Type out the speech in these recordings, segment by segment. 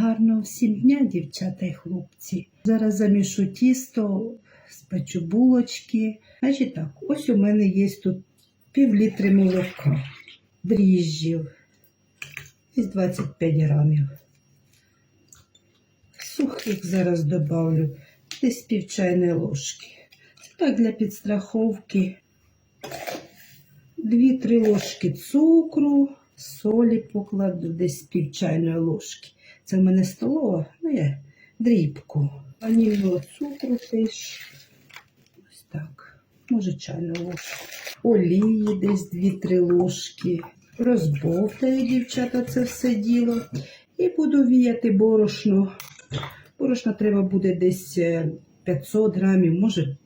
Гарного всім дня, дівчата і хлопці. Зараз замішу тісто, спечу булочки. Значить так, ось у мене є тут пів літри молока, дріжджів, ось 25 грамів. Сухих зараз добавлю, десь пів чайної ложки. Це так для підстраховки. Дві-три ложки цукру, солі покладу, десь пів чайної ложки. Це в мене столова, ну я дрібку. Ванільного цукру теж. Ось так. Може чайну ложку. Олії десь 2-3 ложки. Розбовтаю, дівчата, це все діло. І буду віяти борошно. Борошна треба буде десь е, 500 грамів, може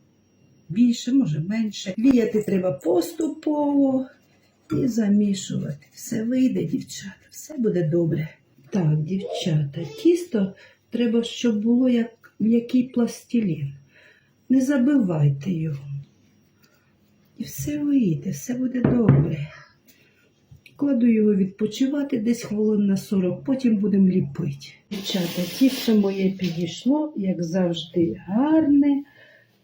більше, може менше. Віяти треба поступово і замішувати. Все вийде, дівчата, все буде добре. Так, дівчата, тісто треба, щоб було як м'який пластилін. Не забивайте його. І все вийде, все буде добре. Кладу його відпочивати десь хвилин на 40, потім будемо ліпити. Дівчата, тісто моє підійшло, як завжди, гарне.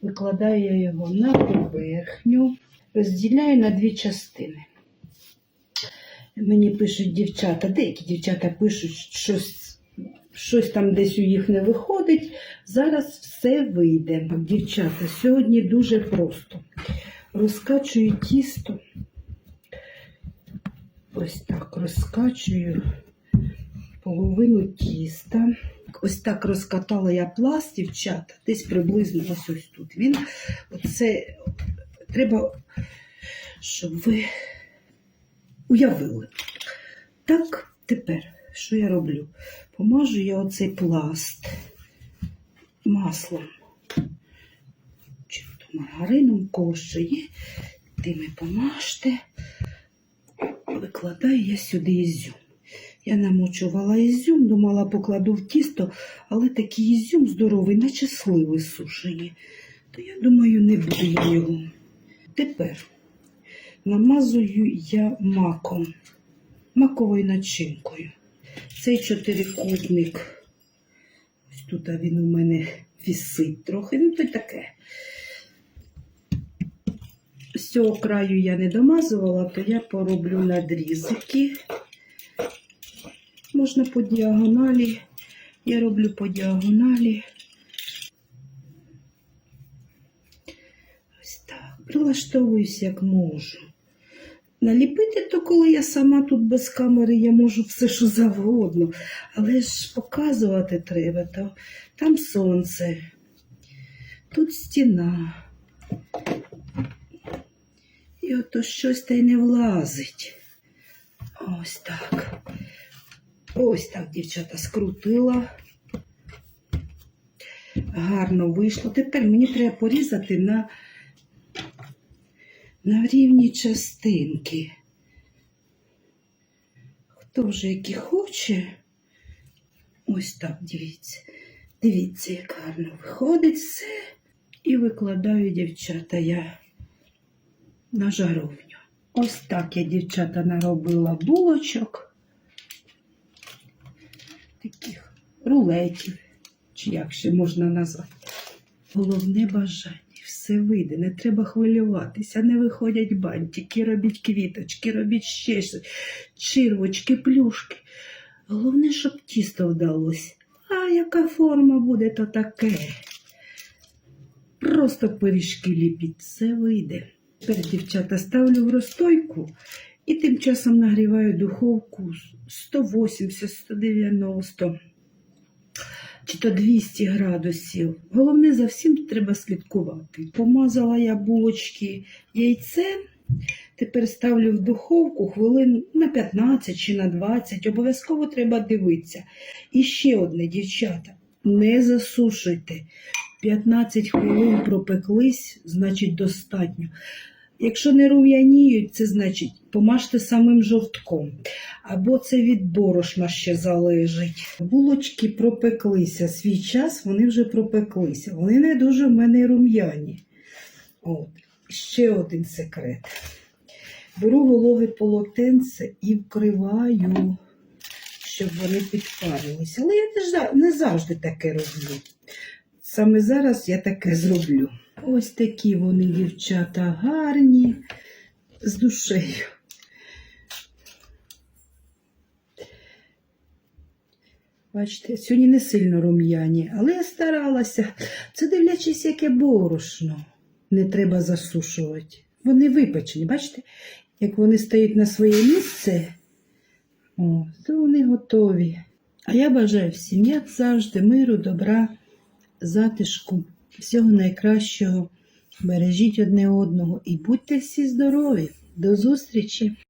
Викладаю я його на поверхню, розділяю на дві частини. Мені пишуть дівчата, деякі дівчата пишуть щось, щось там десь у їх не виходить. Зараз все вийде. Дівчата, сьогодні дуже просто. Розкачую тісто. Ось так розкачую половину тіста. Ось так розкатала я пласт, дівчата, десь приблизно ось ось тут. Він оце треба, щоб ви уявили. Так, тепер, що я роблю? Помажу я оцей пласт маслом. Чи то маргарином, кого що є, тими помажте. Викладаю я сюди ізюм. Я намочувала ізюм, думала, покладу в тісто, але такий ізюм здоровий, наче сливи сушені. То я думаю, не буду його. Тепер намазую я маком, маковою начинкою. Цей чотирикутник. Ось тут він у мене вісить трохи, ну то й таке. З цього краю я не домазувала, то я пороблю надрізики. Можна по діагоналі. Я роблю по діагоналі. Ось так. Прилаштовуюсь, як можу. Наліпити то, коли я сама тут без камери, я можу все, що завгодно. Але ж показувати треба, то там сонце, тут стіна. І ото щось та й не влазить. Ось так. Ось так, дівчата, скрутила. Гарно вийшло. Тепер мені треба порізати на, на рівні частинки. Хто вже які хоче. Ось так, дивіться. Дивіться, як гарно виходить все. І викладаю, дівчата, я на жаровню. Ось так я, дівчата, наробила булочок таких рулетів, чи як ще можна назвати. Головне бажання, все вийде, не треба хвилюватися, не виходять бантики, робіть квіточки, робіть ще щось, чирвочки, плюшки. Головне, щоб тісто вдалося. А яка форма буде, то таке. Просто пиріжки ліпіть, все вийде. Тепер, дівчата, ставлю в розстойку і тим часом нагріваю духовку 180-190 чи то 200 градусів. Головне, за всім треба слідкувати. Помазала я булочки яйцем. Тепер ставлю в духовку хвилин на 15 чи на 20. Обов'язково треба дивитися. І ще одне, дівчата, не засушуйте. 15 хвилин пропеклись, значить достатньо. Якщо не рум'яніють, це значить помажте самим жовтком. Або це від борошна ще залежить. Булочки пропеклися. Свій час вони вже пропеклися. Вони не дуже в мене рум'яні. От. Ще один секрет. Беру вологе полотенце і вкриваю, щоб вони підпарилися. Але я не завжди таке роблю. Саме зараз я таке зроблю. Ось такі вони, дівчата, гарні, з душею. Бачите, сьогодні не сильно рум'яні, але я старалася. Це дивлячись, яке борошно. Не треба засушувати. Вони випечені, бачите, як вони стають на своє місце, о, то вони готові. А я бажаю всім, як завжди, миру, добра, затишку, всього найкращого. Бережіть одне одного і будьте всі здорові. До зустрічі!